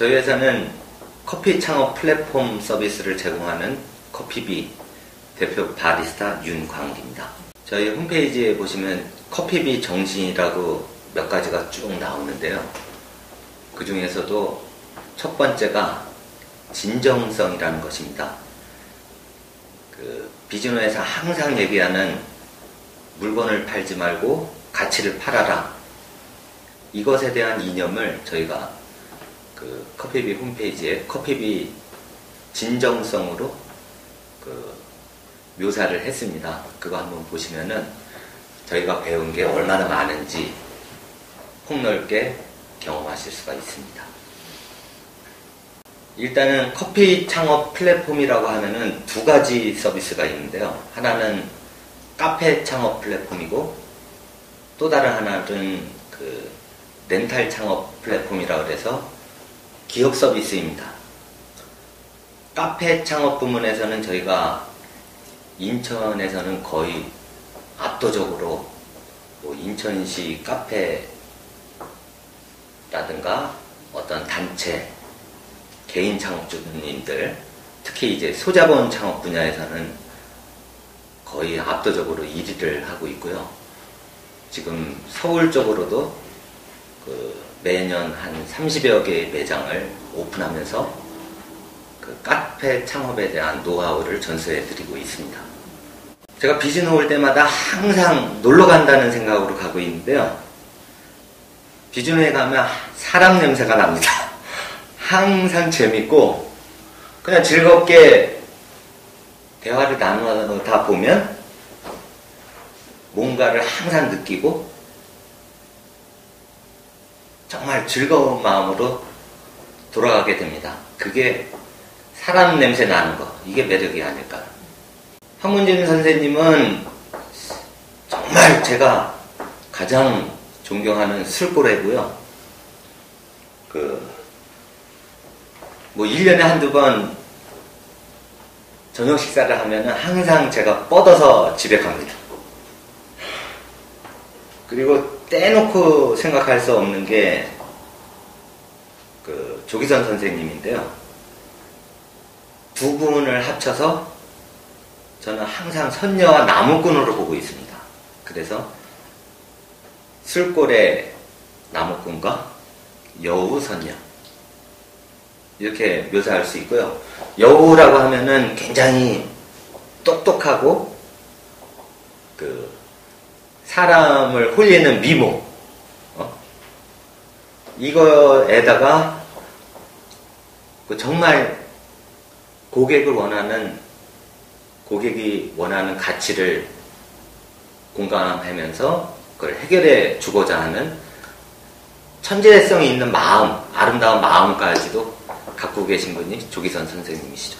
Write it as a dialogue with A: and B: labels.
A: 저희 회사는 커피 창업 플랫폼 서비스를 제공하는 커피비 대표 바리스타 윤광욱입니다. 저희 홈페이지에 보시면 커피비 정신이라고 몇 가지가 쭉 나오는데요. 그 중에서도 첫 번째가 진정성이라는 것입니다. 그 비즈노에서 항상 얘기하는 물건을 팔지 말고 가치를 팔아라. 이것에 대한 이념을 저희가 그 커피비 홈페이지에 커피비 진정성으로 그 묘사를 했습니다. 그거 한번 보시면은 저희가 배운 게 얼마나 많은지 폭넓게 경험하실 수가 있습니다. 일단은 커피 창업 플랫폼이라고 하면은 두 가지 서비스가 있는데요. 하나는 카페 창업 플랫폼이고 또 다른 하나는 그 렌탈 창업 플랫폼이라고 해서 기업 서비스입니다. 카페 창업 부문에서는 저희가 인천에서는 거의 압도적으로 뭐 인천시 카페라든가 어떤 단체, 개인 창업주님들, 특히 이제 소자본 창업 분야에서는 거의 압도적으로 1위를 하고 있고요. 지금 서울 쪽으로도 그 매년 한 30여 개의 매장을 오픈하면서 그 카페 창업에 대한 노하우를 전수해 드리고 있습니다. 제가 비즈노 올 때마다 항상 놀러 간다는 생각으로 가고 있는데요. 비즈노에 가면 사람 냄새가 납니다. 항상 재밌고 그냥 즐겁게 대화를 나누다 보면 뭔가를 항상 느끼고 정말 즐거운 마음으로 돌아가게 됩니다. 그게 사람 냄새 나는 거 이게 매력이 아닐까. 황문진 선생님은 정말 제가 가장 존경하는 술고래고요. 그, 뭐, 1년에 한두 번 저녁 식사를 하면은 항상 제가 뻗어서 집에 갑니다. 그리고 떼놓고 생각할 수 없는 게, 그, 조기선 선생님인데요. 두 분을 합쳐서 저는 항상 선녀와 나무꾼으로 보고 있습니다. 그래서 술골의 나무꾼과 여우 선녀 이렇게 묘사할 수 있고요. 여우라고 하면은 굉장히 똑똑하고 그 사람을 홀리는 미모 어? 이거에다가 그 정말 고객을 원하는 고객이 원하는 가치를 공감하면서 그걸 해결해 주고자 하는 천재성이 있는 마음, 아름다운 마음까지도 갖고 계신 분이 조기선 선생님이시죠.